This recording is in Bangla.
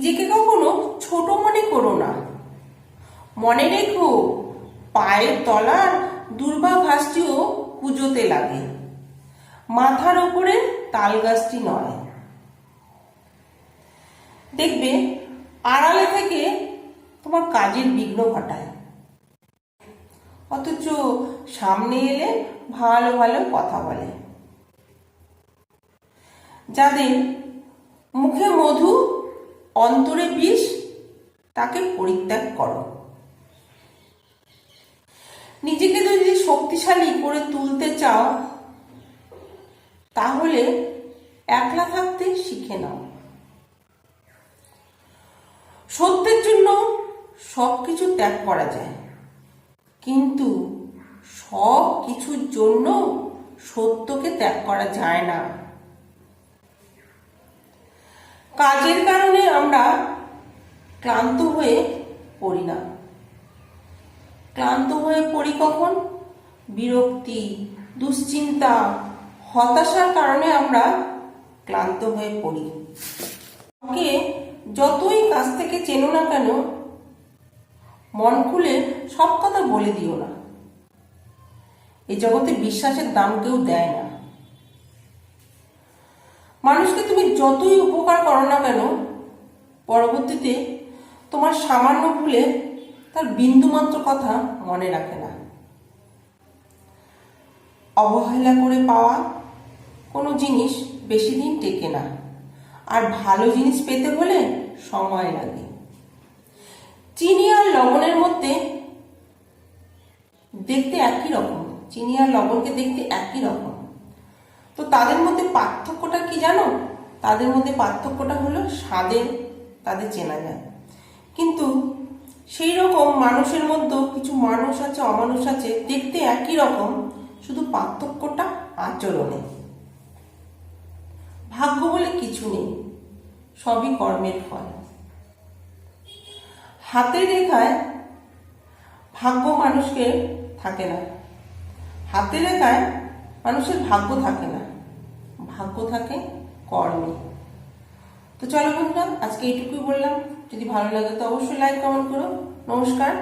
নিজেকে কখনো ছোট মনে করো না। মনে রেখো, পায়ের তলার দুর্বা ঘাসটিও পুজোতে লাগে। মাথার ওপরে তাল গাছটি নয়। দেখবে, আড়ালে থেকে তোমার কাজের বিঘ্ন ঘটায়। অথচ সামনে এলে ভালো ভালো কথা বলে। যাদের মুখে মধু অন্তরে বিষ, তাকে পরিত্যাগ করো। নিজেকে যদি শক্তিশালী করে তুলতে চাও, তাহলে একলা থাকতে শিখে নাও। সত্যের জন্য সব কিছু ত্যাগ করা যায়। কিন্তু সব কিছুর জন্য সত্যকে ত্যাগ করা যায় না। কাজের কারণে আমরা ক্লান্ত হয়ে পড়ি না। ক্লান্ত হয়ে পড়ি কখন? বিরক্তি, দুশ্চিন্তা, হতাশার কারণে আমরা ক্লান্ত হয়ে পড়ি। ওকে যতই কাছ থেকে চেনো না কেন, মন খুলে সব কথা বলে দিও না। এই জগতে বিশ্বাসের দাম কেউ দেয় না। মানুষকে তুমি যতই উপকার করো না কেন, পরবর্তীতে তোমার সামান্য ভুলে তার বিন্দুমাত্র কথা মনে রাখে না। অবহেলা করে পাওয়া কোনো জিনিস বেশি দিন টেকে না। আর ভালো জিনিস পেতে হলে সময় লাগে। চিনি আর লবণের মধ্যে দেখতে একই রকম। চিনি আর লবণকে দেখতে একই রকম। তো তাদের মধ্যে পার্থক্যটা কি জানো? তাদের মধ্যে পার্থক্যটা হলো স্বাদে তাদের চেনা যায়। কিন্তু সেই রকম মানুষের মধ্যেও কিছু মানুষ আছে, অমানুষ আছে, দেখতে একই রকম, শুধু পার্থক্যটা আচরণে। ভাগ্য বলে কিছু নেই, সবই কর্মের ফল। হাতের রেখায় ভাগ্য মানুষকে থাকে না। হাতে রেখায় মানুষের ভাগ্য থাকে না। ভাগ্য থাকে কর্মে তো চলো বন্ধুরা, আজকে এইটুকুই বললাম। যদি ভালো লাগে তো অবশ্যই লাইক কমেন্ট করো। নমস্কার।